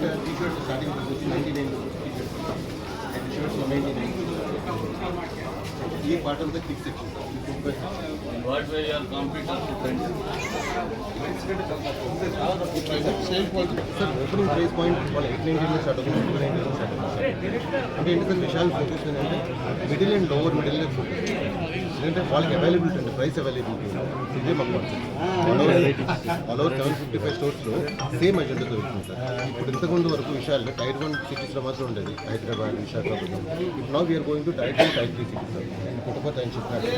Night three shirts starting వచ్చి ninety nine T shirts nine shirts ninety nine ఈ part అంతా six sections what we are computer same quality sir opening price point వాళ్ళు eight నైన్టీలో start అవుతుంది అంటే ఎందుకంటే Vishal focus ఏంటంటే middle and lower middle focus ఎందుకంటే వాళ్ళకి అవైలబిలిటీ ఉంది ప్రైస్ అవైలబిలిటీ ఇదే మాకు all over seven fifty five స్టోర్స్లో same agenda దొరుకుతుంది సార్. ఇప్పుడు ఇంతకుముందు వరకు విషయాలు టైర్ వన్ సిటీస్లో మాత్రం ఉండేది. హైదరాబాద్ విశాఖపట్నం. ఇప్పుడు now we're going to tier two tier three cities sir. Puttaparthi అని చెప్పినట్టు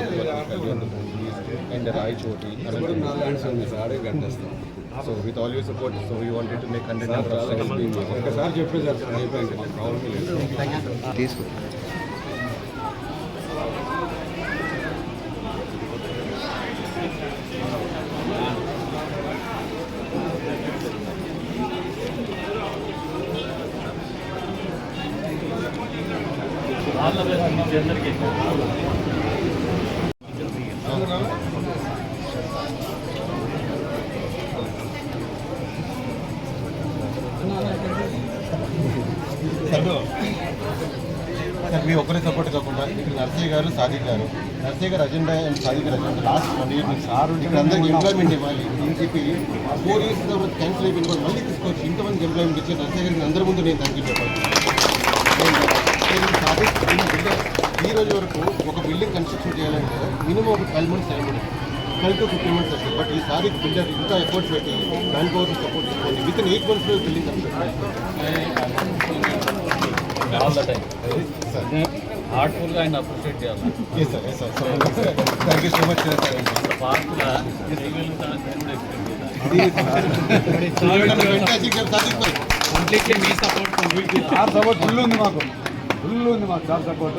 and Rayachoti so with all you support so you wanted to make hundred ఒకసారి చెప్పేసారు సార్ అయిపోయింది. ప్రాబ్లం లేదు All the best మీ అందరికీ. సార్ మీ ఒక్కరే సపోర్ట్ కాకుండా ఇక్కడ నర్సయ్య గారు సాదిక్ గారు నర్సయ్య గారు agenda and Sadiq garu agenda last one year నుంచి సార్ ఇక్కడ అందరికి ఎంప్లాయ్మెంట్ ఇవ్వాలి అని చెప్పి ఫోర్ ఇయర్స్ తర్వాత క్యాన్సిల్ అయిపోయిన మళ్ళీ తీసుకోవచ్చు ఇంతమందికి ఎంప్లాయ్మెంట్ ఇచ్చి నర్సయ్య గారికి అందరి ముందు నేను థ్యాంక్ యూ చెప్పాలి. సాదిక్ ఈ రోజు వరకు ఒక బిల్డింగ్ కన్స్ట్రక్షన్ చేయాలంటే మినిమం ఒక ట్వెల్వ్ మంత్స్ టైం పడుతుంది ట్వెల్వ్ టు ఫిఫ్టీన్ మంత్స్ వస్తుంది బట్ ఈ సాదిక్ బిల్డర్ ఇంత ఎఫర్ట్స్ పెట్టి మ్యాన్ పవర్ సపోర్ట్ తీసుకోండి విత్ ఇన్ ఎయిట్ మంత్స్లో బిల్డింగ్ కన్స్ట్రక్షన్ హార్ట్ఫుల్గా ఆయన అప్రిషియేట్ చేయాలి thank you so much sir చేశాను సార్ సపోర్ట్ ఫుల్ ఉంది మాకు ఫుల్ ఉంది మాకు సార్ సపోర్ట్